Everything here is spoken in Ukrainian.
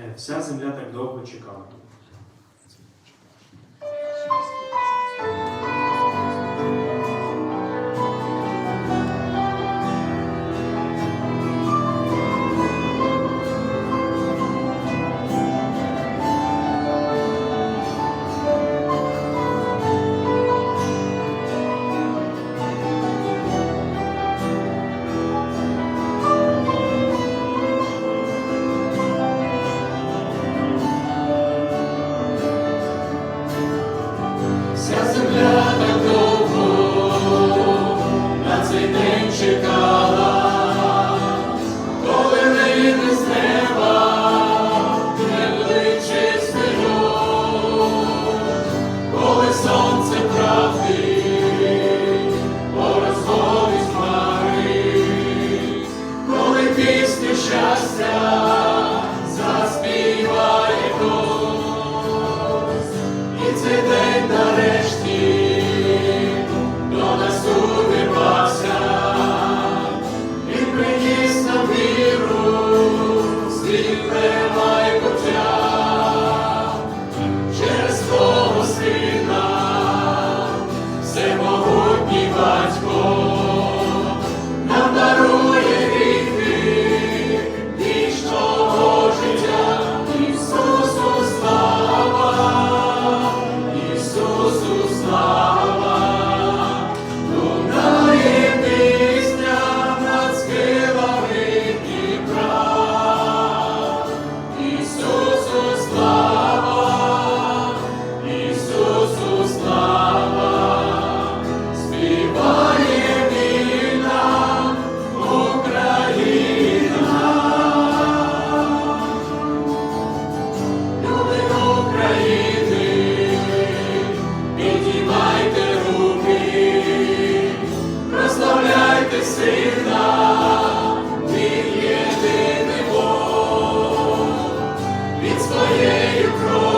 Е, Вся земля так довго чекала. Він від своєю кров'ю